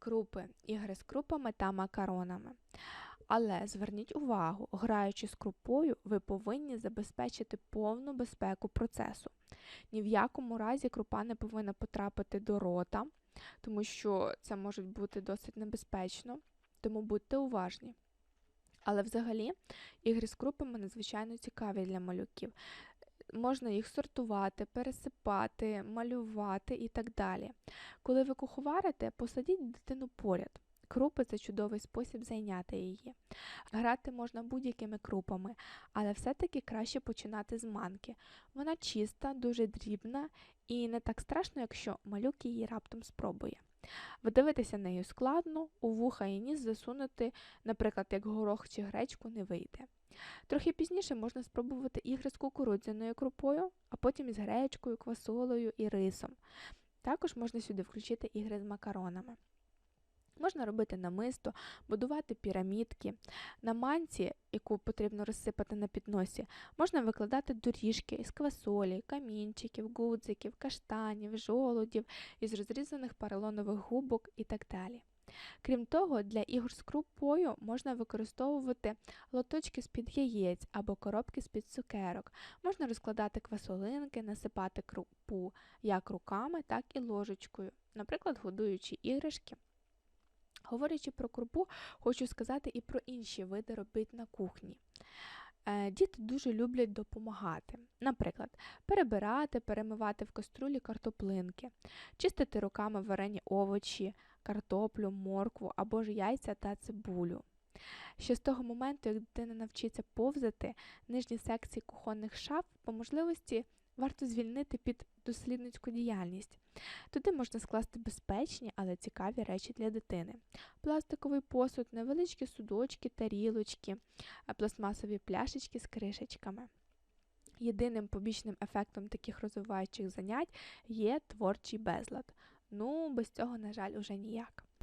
крупи, ігри з крупами та макаронами. Але зверніть увагу, граючи з крупою, ви повинні забезпечити повну безпеку процесу. Ні в якому разі крупа не повинна потрапити до рота, тому що це може бути досить небезпечно, тому будьте уважні. Але взагалі ігри з крупами надзвичайно цікаві для малюків. Можна їх сортувати, пересипати, малювати і так далі. Коли ви куховарите, посадіть дитину поряд. Крупи це чудовий спосіб зайняти її. Грати можна будь-якими крупами, але все-таки краще починати з манки. Вона чиста, дуже дрібна і не так страшно, якщо малюк її раптом спробує. Видивитися нею складно, у вуха і ніс засунути, наприклад, як горох чи гречку, не вийде. Трохи пізніше можна спробувати ігри з кукурудзяною крупою, а потім із гречкою, квасолою і рисом. Також можна сюди включити ігри з макаронами. Можна робити намисто, будувати пірамідки. На манці, яку потрібно розсипати на підносі, можна викладати доріжки із квасолі, камінчиків, гудзиків, каштанів, жолудів, із розрізаних поролонових губок і так далі. Крім того, для ігор з крупою можна використовувати лоточки з-під яєць або коробки з-під цукерок. Можна розкладати квасолинки, насипати крупу як руками, так і ложечкою, наприклад, годуючи іграшки. Говорячи про крупу, хочу сказати і про інші види робіт на кухні. Е, Діти дуже люблять допомагати. Наприклад, перебирати, перемивати в каструлі картоплинки, чистити руками варені овочі, картоплю, моркву або ж яйця та цибулю. Ще з того моменту, як дитина навчиться повзати, нижні секції кухонних шаф по можливості варто звільнити під дослідницьку діяльність. Туди можна скласти безпечні, але цікаві речі для дитини: пластиковий посуд, невеличкі судочки, тарілочки, пластмасові пляшечки з кришечками. Єдиним побічним ефектом таких розвиваючих занять є творчий безлад. Ну, без цього, на жаль, уже ніяк.